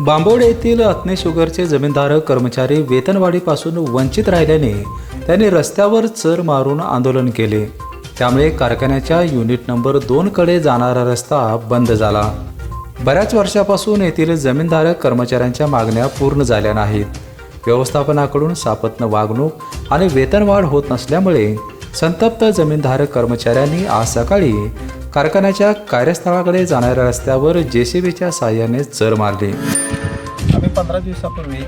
बांबोड येथील अत्ने शुगरचे जमीनदार कर्मचारी वेतनवाढीपासून वंचित राहिल्याने त्यांनी रस्त्यावर चर मारून आंदोलन केले. त्यामुळे कारखान्याच्या युनिट नंबर दोनकडे जाणारा रस्ता बंद झाला. बऱ्याच वर्षापासून येथील जमीनधारक कर्मचाऱ्यांच्या मागण्या पूर्ण झाल्या नाहीत. व्यवस्थापनाकडून सापत्न वागणूक आणि वेतनवाढ होत नसल्यामुळे संतप्त जमीनधारक कर्मचाऱ्यांनी आज सकाळी कारखान्याच्या कार्यस्थळाकडे जाणाऱ्या रस्त्यावर जेसीबीच्या साहाय्याने चर मारली. आम्ही पंधरा दिवसापूर्वी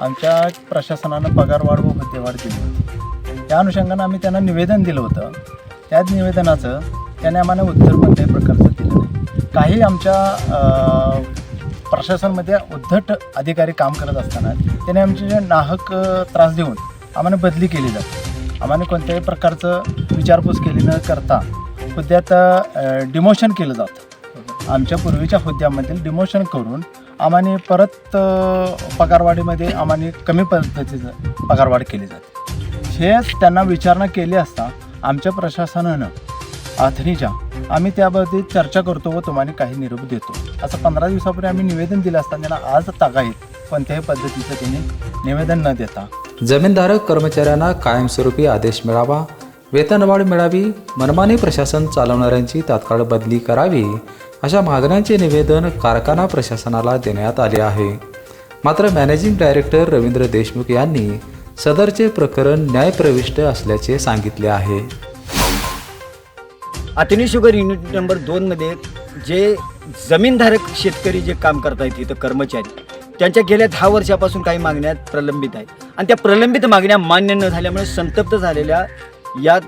आमच्या प्रशासनानं पगारवाढ व भत्तेवाढ दिली. होती त्या अनुषंगानं आम्ही त्यांना निवेदन दिलं होतं. त्याच निवेदनाचं त्याने आम्हाला उत्तर कोणत्याही प्रकारचं दिलं नाही. काही आमच्या प्रशासनमध्ये उद्धट अधिकारी काम करत असताना त्याने आमचे जे नाहक त्रास देऊन आम्हाला बदली केली जाते. आम्हाला कोणत्याही प्रकारचं विचारपूस केली न करता हुद्द्यात डिमोशन केलं जातं. आमच्या पूर्वीच्या हुद्द्यामधील डिमोशन करून आम्हाने परत पगारवाढीमध्ये आम्हाने कमी पद्धतीचं पगारवाढ केली जाते. हेच त्यांना विचारणा केली असता आमच्या प्रशासनानं अथनीच्या आम्ही त्याबाबतीत चर्चा करतो व तुम्हाला काही निरोप देतो. असं पंधरा दिवसापूर्वी आम्ही निवेदन दिलं असता त्यांना आज तागायत कोणत्याही पद्धतीचं त्यांनी निवेदन न देता. जमीनधारक कर्मचाऱ्यांना कायमस्वरूपी आदेश मिळावा. वेतनवाढ मिळावी मनमानी प्रशासन चालवणाऱ्यांची तात्काळ बदली करावी अशा मागण्यांचे निवेदन कारखाना प्रशासनाला देण्यात आले आहे. मात्र मॅनेजिंग डायरेक्टर रवींद्र देशमुख यांनी सदरचे प्रकरण न्यायप्रविष्ट असल्याचे सांगितले आहे. अतिनी शुगर युनिट नंबर दोनमध्ये जे जमीनधारक शेतकरी जे काम करतायत इथं कर्मचारी त्यांच्या गेल्या दहा वर्षापासून काही मागण्या प्रलंबित आहेत. आणि त्या प्रलंबित मागण्या मान्य न झाल्यामुळे संतप्त झालेल्या या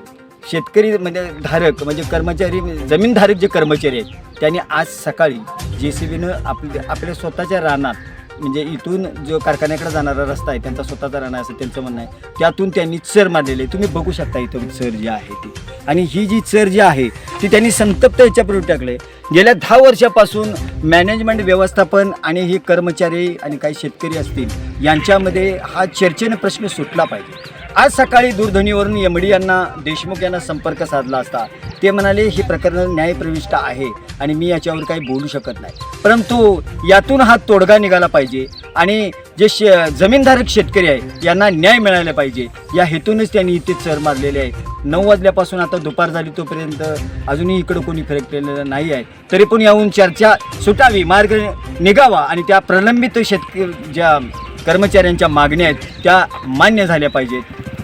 शेतकरी म्हणजे धारक म्हणजे कर्मचारी जमीनधारक जे कर्मचारी आहेत त्यांनी आज सकाळी जे सी बीनं आपल्या आपल्या स्वतःच्या रानात म्हणजे इथून जो कारखान्याकडे जाणारा रस्ता आहे त्यांचा स्वतःचा राणा असं त्यांचं म्हणणं आहे त्यातून त्यांनी चर मारलेले आहे. तुम्ही बघू शकता इथं चर जी आहे ती. आणि ही जी चर जी आहे ती त्यांनी संतप्त ह्याच्यापूर्वी टाकले गेल्या दहा वर्षापासून मॅनेजमेंट व्यवस्थापन आणि हे कर्मचारी आणि काही शेतकरी असतील यांच्यामध्ये हा चर्चेने प्रश्न सुटला पाहिजे. आज सकाळी दूरध्वनीवरून यमडी यांना देशमुख यांना संपर्क साधला असता. ते म्हणाले हे प्रकरण न्यायप्रविष्ट आहे आणि मी याच्यावर काही बोलू शकत नाही. परंतु यातून हा तोडगा निघाला पाहिजे आणि जे शे जमीनधारक शेतकरी आहे यांना न्याय मिळाला पाहिजे. या हेतूनच त्यांनी इथे चर मारलेले आहे. नऊ वाजल्यापासून आता दुपार झाली तोपर्यंत अजूनही इकडं कोणी फिरकलेलं नाही आहे. तरी पण याहून चर्चा सुटावी मार्ग निघावा आणि त्या प्रलंबित शेतकरी ज्या कर्मचाऱ्यांच्या मागण्या आहेत त्या मान्य झाल्या पाहिजेत.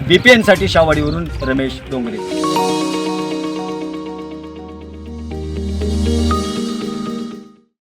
बी पी एनसाठी शावाडीवरून रमेश डोंगरे.